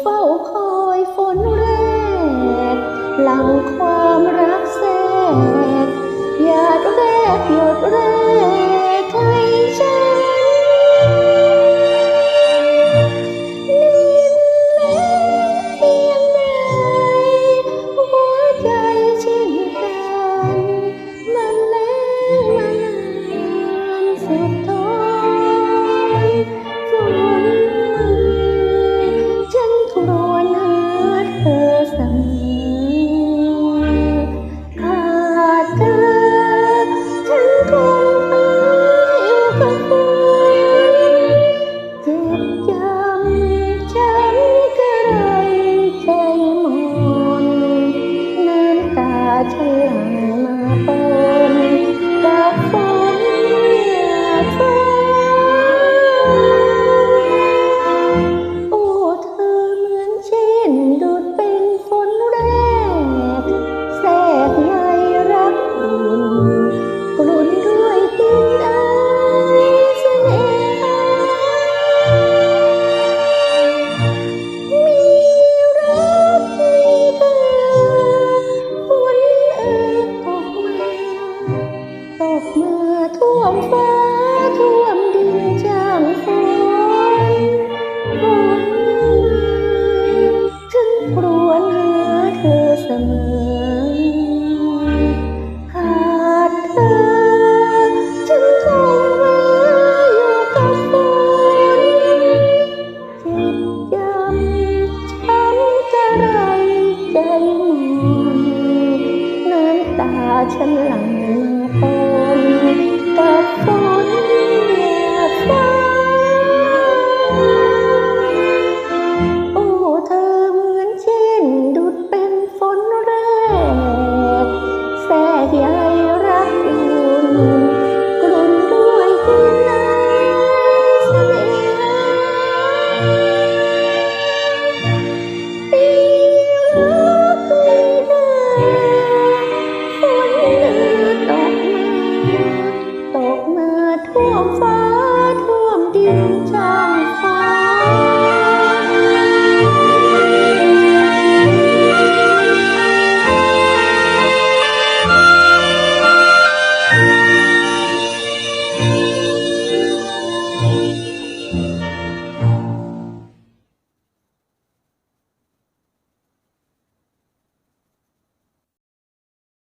เฝ้าคอยฝนแรก หลังความรักแสกหยาดแรกหยดแรกให้ ท่วมฟ้าท่วมดินจางฝนฝนถึงปรวนหาเธอเสมอขาดเธอฉันคงมาอยู่กับฝนจ็บยำช้ำจใจมนน้ำตาฉันหลั่งมาปน กับฝนเรียกฟ้